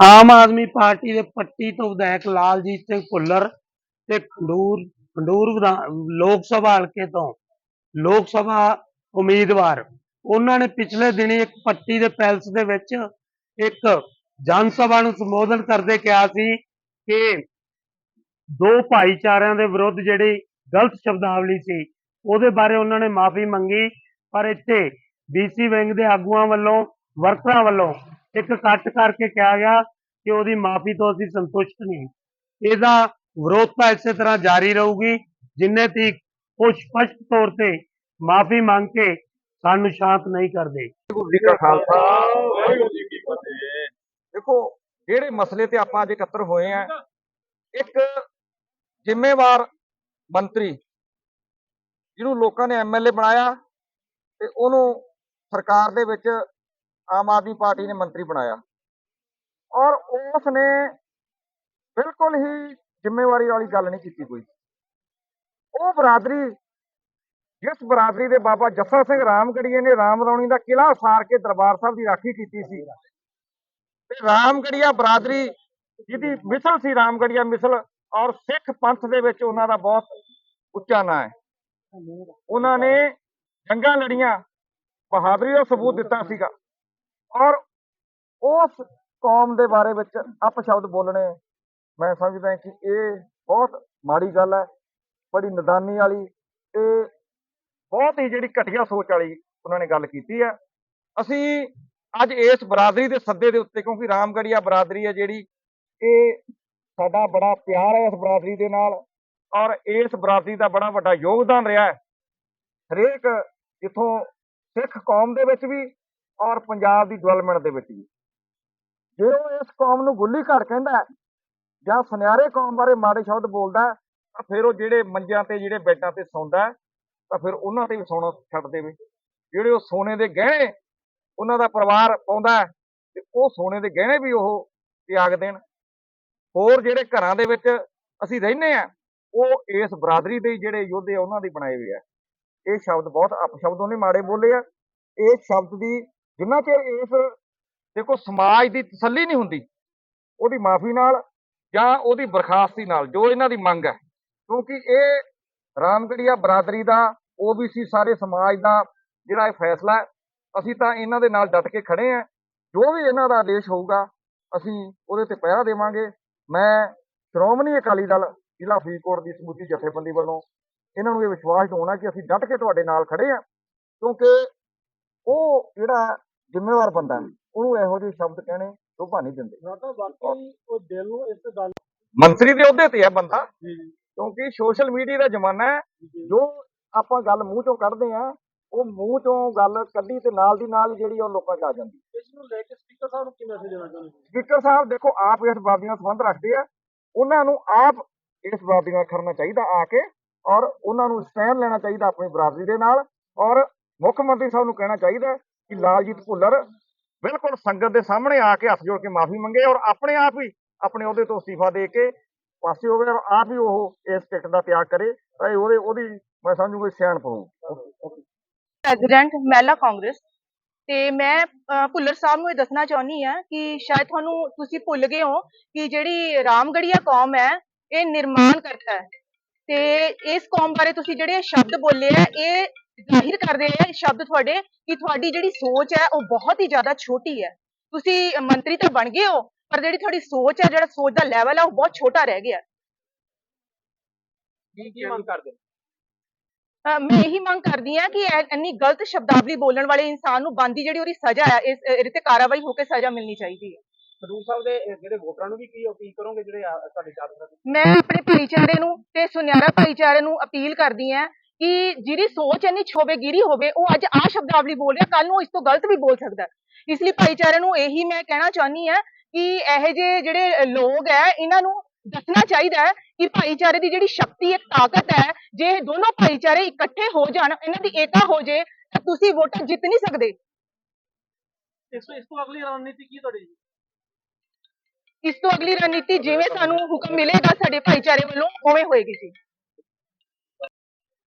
Aam Aadmi party ਦੇ ਪੱਟੀ ਤੋਂ ਵਿਧਾਇਕ ਲਾਲਜੀਤ ਸਿੰਘ ਭੁੱਲਰ ਤੇ ਖੰਡੂਰ ਖੰਡੂਰ ਲੋਕ ਸਭਾ ਹਲਕੇ ਤੋਂ ਲੋਕ ਸਭਾ ਉਮੀਦਵਾਰ। ਉਹਨਾਂ ਨੇ ਪਿਛਲੇ ਦਿਨੀ ਇੱਕ ਪੱਟੀ ਦੇ ਪੈਲਸ ਦੇ ਵਿੱਚ ਇੱਕ ਜਨ ਸਭਾ ਨੂੰ ਸੰਬੋਧਨ ਕਰਦੇ ਕਿਹਾ ਸੀ ਕਿ ਦੋ ਭਾਈਚਾਰਿਆਂ ਦੇ ਵਿਰੁੱਧ ਜਿਹੜੀ ਗਲਤ ਸ਼ਬਦਾਵਲੀ ਸੀ, ਉਹਦੇ ਬਾਰੇ ਉਹਨਾਂ ਨੇ ਮਾਫੀ ਮੰਗੀ, ਪਰ ਇੱਥੇ ਬੀਸੀ ਵਿੰਗ ਦੇ ਆਗੂਆਂ ਵੱਲੋਂ, ਵਰਕਰਾਂ ਵੱਲੋਂ ਇੱਕ ਇਕੱਠ ਕਰਕੇ ਕਿਹਾ ਗਿਆ ਕਿ ਉਹਦੀ ਮਾਫੀ ਤੋਂ ਅਸੀਂ ਸੰਤੁਸ਼ਟ ਨਹੀਂ। ਇਹਦਾ ਵਿਰੋਧਤਾ ਇਸੇ ਤਰ੍ਹਾਂ ਜਾਰੀ ਰਹੂਗੀ, ਜਿੰਨੇ ਤੀਕ ਉਹ ਸਪਸ਼ਟ ਤੌਰ ਤੇ ਮਾਫੀ ਮੰਗ ਕੇ ਸਾਨੂੰ ਸ਼ਾਂਤ ਨਹੀਂ ਕਰਦੇ। ਵਾਹਿਗੁਰੂ ਜੀ ਕਾ ਖਾਲਸਾ, ਵਾਹਿਗੁਰੂ ਜੀ ਕੀ ਫਤਿਹ। ਦੇਖੋ, ਜਿਹੜੇ ਮਸਲੇ ਤੇ ਆਪਾਂ ਅੱਜ ਇਕੱਤਰ ਹੋਏ ਆ, ਇੱਕ ਜ਼ਿੰਮੇਵਾਰ ਮੰਤਰੀ ਜਿਹਨੂੰ ਲੋਕਾਂ ਨੇ ਐਮਐਲਏ ਬਣਾਇਆ ਤੇ ਉਹਨੂੰ ਸਰਕਾਰ ਦੇ ਵਿੱਚ ਆਮ ਆਦਮੀ ਪਾਰਟੀ ਨੇ ਮੰਤਰੀ ਬਣਾਇਆ। ਔਰ ਉਸ ਨੇ ਬਿਲਕੁਲ ਹੀ ਜ਼ਿੰਮੇਵਾਰੀ ਵਾਲੀ ਗੱਲ ਨਹੀਂ ਕੀਤੀ ਕੋਈ। ਉਹ ਬਰਾਦਰੀ, ਜਿਸ ਬਰਾਦਰੀ ਦੇ ਬਾਬਾ ਜੱਸਾ ਸਿੰਘ ਰਾਮਗੜੀਏ ਨੇ ਰਾਮਰੌਣੀ ਦਾ ਕਿਲ੍ਹਾ ਸਾਰ ਕੇ ਦਰਬਾਰ ਸਾਹਿਬ ਦੀ ਰਾਖੀ ਕੀਤੀ ਸੀ। ਤੇ ਰਾਮਗੜੀਆ ਬਰਾਦਰੀ ਜਿਹਦੀ ਮਿਸਲ ਸੀ, ਰਾਮਗੜੀਆ ਮਿਸਲ, ਔਰ ਸਿੱਖ ਪੰਥ ਦੇ ਵਿੱਚ ਉਹਨਾਂ ਦਾ ਬਹੁਤ ਉੱਚਾ ਨਾਂ ਹੈ। ਉਹਨਾਂ ਨੇ ਜੰਗਾਂ ਲੜੀਆਂ, ਬਹਾਦਰੀ ਦਾ ਸਬੂਤ ਦਿੱਤਾ ਸੀਗਾ। ਔਰ ਉਸ ਕੌਮ ਦੇ ਬਾਰੇ ਵਿੱਚ ਅਪਸ਼ਬਦ ਬੋਲਣੇ ਮੈਂ ਸਮਝਦਾ ਕਿ ਇਹ ਬਹੁਤ ਮਾੜੀ ਗੱਲ ਹੈ, ਬੜੀ ਨਦਾਨੀ ਵਾਲੀ ਤੇ ਬਹੁਤ ਹੀ ਜਿਹੜੀ ਘਟੀਆ ਸੋਚ ਵਾਲੀ ਉਹਨਾਂ ਨੇ ਗੱਲ ਕੀਤੀ ਹੈ। ਅਸੀਂ ਅੱਜ ਇਸ ਬਰਾਦਰੀ ਦੇ ਸੱਦੇ ਦੇ ਉੱਤੇ, ਕਿਉਂਕਿ ਰਾਮਗੜੀਆ ਬਰਾਦਰੀ ਹੈ ਜਿਹੜੀ ਇਹ ਸਾਡਾ ਬੜਾ ਪਿਆਰ ਹੈ ਇਸ ਬਰਾਦਰੀ ਦੇ ਨਾਲ ਔਰ ਇਸ ਬਰਾਦਰੀ ਦਾ ਬੜਾ ਵੱਡਾ ਯੋਗਦਾਨ ਰਿਹਾ ਹੈ। ਹਰੇਕ ਜਿੱਥੋਂ ਸਿੱਖ ਕੌਮ ਦੇ ਵਿੱਚ ਵੀ ਔਰ ਪੰਜਾਬ ਦੀ ਡਿਵੈਲਪਮੈਂਟ ਦੇ ਵਿੱਚ ਵੀ। ਜੇ ਉਹ ਇਸ ਕੌਮ ਨੂੰ ਗੁੱਲੀ ਘੜ ਕਹਿੰਦਾ ਜਾਂ ਸੁਨਿਆਰੇ ਕੌਮ ਬਾਰੇ ਮਾੜੇ ਸ਼ਬਦ ਬੋਲਦਾ ਤਾਂ ਫਿਰ ਉਹ ਜਿਹੜੇ ਮੰਜਿਆਂ ਤੇ ਜਿਹੜੇ ਬੈੱਡਾਂ ਤੇ ਸੌਂਦਾ ਤਾਂ ਫਿਰ ਉਹਨਾਂ ਤੇ ਵੀ ਸੌਣਾ ਛੱਡ ਦੇਵੇ। ਜਿਹੜੇ ਉਹ ਸੋਨੇ ਦੇ ਗਹਿਣੇ ਉਹਨਾਂ ਦਾ ਪਰਿਵਾਰ ਪਾਉਂਦਾ ਹੈ, ਤੇ ਉਹ ਸੋਨੇ ਦੇ ਗਹਿਣੇ ਵੀ ਉਹ ਤਿਆਗ ਦੇਣ। ਹੋਰ ਜਿਹੜੇ ਘਰਾਂ ਦੇ ਵਿੱਚ ਅਸੀਂ ਰਹਿੰਦੇ ਆ ਉਹ ਇਸ ਬਰਾਦਰੀ ਦੇ ਜਿਹੜੇ ਯੋਧੇ ਆ ਉਹਨਾਂ ਦੇ ਬਣਾਏ ਹੋਏ ਆ ਇਹ ਸ਼ਬਦ ਬਹੁਤ ਅਪਸ਼ਬਦ ਉਹਨੇ ਮਾੜੇ ਬੋਲੇ ਆ। ਇਹ ਸ਼ਬਦ ਦੀ ਜਿੰਨਾ ਚਿਰ ਇਸ ਦੇਖੋ ਸਮਾਜ ਦੀ ਤਸੱਲੀ ਨਹੀਂ ਹੁੰਦੀ, ਉਹਦੀ ਮਾਫੀ ਨਾਲ ਜਾਂ ਉਹਦੀ ਬਰਖਾਸਤੀ ਨਾਲ ਜੋ ਇਹਨਾਂ ਦੀ ਮੰਗ ਹੈ, ਕਿਉਂਕਿ ਇਹ ਰਾਮਗੜੀਆ ਬਰਾਦਰੀ ਦਾ, ਓਬੀਸੀ ਸਾਰੇ ਸਮਾਜ ਦਾ ਜਿਹੜਾ ਇਹ ਫੈਸਲਾ ਹੈ, ਅਸੀਂ ਤਾਂ ਇਹਨਾਂ ਦੇ ਨਾਲ ਡਟ ਕੇ ਖੜੇ ਆ ਜੋ ਵੀ ਇਹਨਾਂ ਦਾ ਆਦੇਸ਼ ਹੋਊਗਾ, ਅਸੀਂ ਉਹਦੇ ਤੇ ਪਹਿਰਾ ਦੇਵਾਂਗੇ। ਮੈਂ ਸ਼੍ਰੋਮਣੀ ਅਕਾਲੀ ਦਲ, ਜ਼ਿਲ੍ਹਾ ਫਰੀਦਕੋਟ ਦੀ ਸਮੁੱਚੀ ਜਥੇਬੰਦੀ ਵੱਲੋਂ ਇਹਨਾਂ ਨੂੰ ਇਹ ਵਿਸ਼ਵਾਸ ਦਿਵਾਉਣਾ ਕਿ ਅਸੀਂ ਡਟ ਕੇ ਤੁਹਾਡੇ ਨਾਲ ਖੜੇ ਆ ਕਿਉਂਕਿ ਉਹ ਜਿਹੜਾ ਜ਼ਿੰਮੇਵਾਰ ਬੰਦਾ ਉਹਨੂੰ ਇਹੋ ਜਿਹੇ ਸ਼ਬਦ ਕਹਿਣੇ ਸ਼ੋਭਾ ਨਹੀਂ ਦਿੰਦੇ। ਤਾਂ ਵਾਕਈ ਉਹ ਦਿਲ ਨੂੰ ਇਸ ਗੱਲ ਮੰਤਰੀ ਦੇ ਅਹੁਦੇ ਤੇ ਹੈ ਬੰਦਾ। ਕਿਉਂਕਿ ਸੋਸ਼ਲ ਮੀਡੀਆ ਦਾ ਜ਼ਮਾਨਾ ਹੈ। ਜੋ। ਆਪਾਂ ਗੱਲ ਮੂੰਹ ਚੋਂ ਕੱਢਦੇ ਆ ਉਹ ਮੂੰਹ ਚੋਂ ਗੱਲ ਕੱਢੀ ਤੇ ਨਾਲ ਦੀ ਨਾਲ ਜਿਹੜੀ ਉਹ ਲੋਕਾਂ 'ਚ ਆ ਜਾਂਦੀ। ਇਸ ਨੂੰ ਲੈ ਕੇ ਸਪੀਕਰ ਸਾਹਿਬ ਨੂੰ ਕੀ ਮੈਸੇਜ ਦੇਣਾ ਚਾਹੁੰਦੇ ਸਪੀਕਰ ਸਾਹਿਬ ਦੇਖੋ ਆਪ ਇਸ ਬਰਾਦਰੀ ਨਾਲ ਸੰਬੰਧ ਰੱਖਦੇ ਆ। ਉਹਨਾਂ ਨੂੰ ਆਪ ਇਸ ਬਰਾਦਰੀ ਨਾਲ ਖੜਨਾ ਚਾਹੀਦਾ ਆ ਕੇ ਔਰ ਉਹਨਾਂ ਨੂੰ ਸਟੈਂਡ ਲੈਣਾ ਚਾਹੀਦਾ ਆਪਣੀ ਬਰਾਦਰੀ ਦੇ ਨਾਲ ਔਰ ਮੁੱਖ ਮੰਤਰੀ ਸਾਹਿਬ ਨੂੰ ਕਹਿਣਾ ਚਾਹੀਦਾ ਲਾਲਜੀਤ ਭੁੱਲਰ ਬਿਲਕੁਲ ਸੰਗਤ ਦੇ ਸਾਹਮਣੇ ਆ ਕੇ ਹੱਥ ਜੋੜ ਕੇ ਮਾਫੀ ਮੰਗੇ ਔਰ ਆਪਣੇ ਆਪ ਹੀ ਆਪਣੇ ਅਹੁਦੇ ਤੋਂ ਅਸਤੀਫਾ ਦੇ ਕੇ ਪਾਸੇ ਹੋਵੇ ਔਰ ਆਪ ਹੀ ਉਹ ਇਸ ਟਿਕਟ ਦਾ ਤਿਆਗ ਕਰੇ ਤਾਂ ਉਹਦੇ, ਉਹਦੀ ਮੈਂ ਸਮਝੂ ਕੋਈ ਸਿਆਣ ਪਊ ਪ੍ਰੈਜ਼ੀਡੈਂਟ ਮਹਿਲਾ ਕਾਂਗਰਸ। ਤੇ ਮੈਂ ਭੁੱਲਰ ਸਾਹਿਬ ਨੂੰ ਇਹ ਦੱਸਣਾ ਚਾਹੁੰਦੀ ਆ ਕਿ ਸ਼ਾਇਦ ਤੁਹਾਨੂੰ ਤੁਸੀਂ ਭੁੱਲ ਗਏ ਹੋ ਕਿ ਜਿਹੜੀ ਰਾਮਗੜੀਆ ਕੌਮ ਹੈ, ਇਹ ਨਿਰਮਾਣ ਕਰਤਾ ਹੈ। ਤੇ ਇਸ ਕੌਮ ਬਾਰੇ ਤੁਸੀਂ ਜਿਹੜੇ ਸ਼ਬਦ ਬੋਲੇ ਆ, ਇਹ ਜ਼ਾਹਿਰ ਕਰਦੇ ਆ ਇਹ ਸ਼ਬਦ ਤੁਹਾਡੇ ਕਿ ਤੁਹਾਡੀ ਜਿਹੜੀ ਸੋਚ ਹੈ ਉਹ ਬਹੁਤ ਹੀ ਜ਼ਿਆਦਾ ਛੋਟੀ ਹੈ। ਤੁਸੀਂ ਮੰਤਰੀ ਤਾਂ ਬਣ ਗਏ ਹੋ ਪਰ ਜਿਹੜੀ ਤੁਹਾਡੀ ਸੋਚ ਹੈ ਜਿਹੜਾ ਸੋਚ ਦਾ ਲੈਵਲ ਹੈ ਉਹ ਬਹੁਤ ਛੋਟਾ ਰਹਿ ਗਿਆ। ਕੀ ਕੀ ਮੰਗ ਕਰਦੇ ਅਹ ਮੈਂ ਇਹੀ ਮੰਗ ਕਰਦੀ ਹਾਂ ਕਿ ਇੰਨੀ ਗਲਤ ਸ਼ਬਦਾਵਲੀ ਬੋਲਣ ਵਾਲੇ ਇਨਸਾਨ ਨੂੰ ਬੰਦੀ ਜਿਹੜੀ ਉਹਦੀ ਸਜ਼ਾ ਹੈ ਇਸ ਇਹਦੇ ਤੇ ਕਾਰਵਾਈ ਹੋ ਕੇ ਸਜ਼ਾ ਮਿਲਣੀ ਚਾਹੀਦੀ ਹੈ। ਖਡੂਰ ਸਾਹਿਬ ਦੇ ਇਹ ਜਿਹੜੇ ਵੋਟਰਾਂ ਨੂੰ ਵੀ ਕੀ ਅਪੀਲ ਕਰੋਗੇ ਜਿਹੜੇ ਆ- ਤੁਹਾਡੇ ਚਾਦਰ ਮੈਂ ਆਪਣੇ ਭਾਈਚਾਰੇ ਨੂੰ ਤੇ ਸੁਨਿਆਰਾ ਭਾਈਚਾਰੇ ਨੂੰ ਅਪੀਲ ਕਰਦੀ ਹਾਂ ਕਿ ਜਿਹਦੀ ਸੋਚ ਇੰਨੀ ਛੋਬੇਗਿਰੀ ਹੋਵੇ ਉਹ ਅੱਜ ਆ ਸ਼ਬਦਾਵਲੀ ਬੋਲ ਰਿਹਾ ਕੱਲ ਨੂੰ ਇਸ ਤੋਂ ਗਲਤ ਵੀ ਬੋਲ ਸਕਦਾ ਹੈ। ਇਸ ਲਈ ਭਾਈਚਾਰੇ ਨੂੰ ਇਹੀ ਮੈਂ ਕਹਿਣਾ ਚਾਹੁੰਦੀ ਹਾਂ ਕਿ ਇਹੋ ਜਿਹੇ ਜਿਹੜੇ ਲੋਕ ਹੈ ਇਹਨਾਂ ਨੂੰ ਦੱਸਣਾ ਚਾਹੀਦਾ ਹੈ ਕਿ ਭਾਈਚਾਰੇ ਦੀ ਜਿਹੜੀ ਸ਼ਕਤੀ ਇੱਕ ਤਾਕਤ ਹੈ ਜੇ ਇਹ ਦੋਨੋਂ ਭਾਈਚਾਰੇ ਇਕੱਠੇ ਹੋ ਜਾਣ ਇਹਨਾਂ ਦੀ ਏਕਤਾ ਹੋ ਜੇ ਤਾਂ ਤੁਸੀਂ ਵੋਟਾਂ ਜਿੱਤ ਨਹੀਂ ਸਕਦੇ। ਇਸ ਤੋਂ ਇਸ ਤੋਂ ਅਗਲੀ ਰਣਨੀਤੀ ਕੀ ਤੁਹਾਡੀ ਇਸ ਤੋਂ ਅਗਲੀ ਰਣਨੀਤੀ ਜਿਵੇਂ ਸਾਨੂੰ ਹੁਕਮ ਮਿਲੇਗਾ ਸਾਡੇ ਭਾਈਚਾਰੇ ਵੱਲੋਂ ਉਵੇਂ ਹੋਏਗੀ ਜੀ।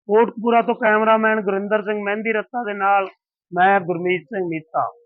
ਕੋਟਪੂਰਾ ਤੋਂ ਕੈਮਰਾਮੈਨ ਗੁਰਿੰਦਰ ਸਿੰਘ ਮਹਿੰਦੀ ਰੱਤਾ ਦੇ ਨਾਲ ਮੈਂ ਗੁਰਮੀਤ ਸਿੰਘ ਮੀਤਾ।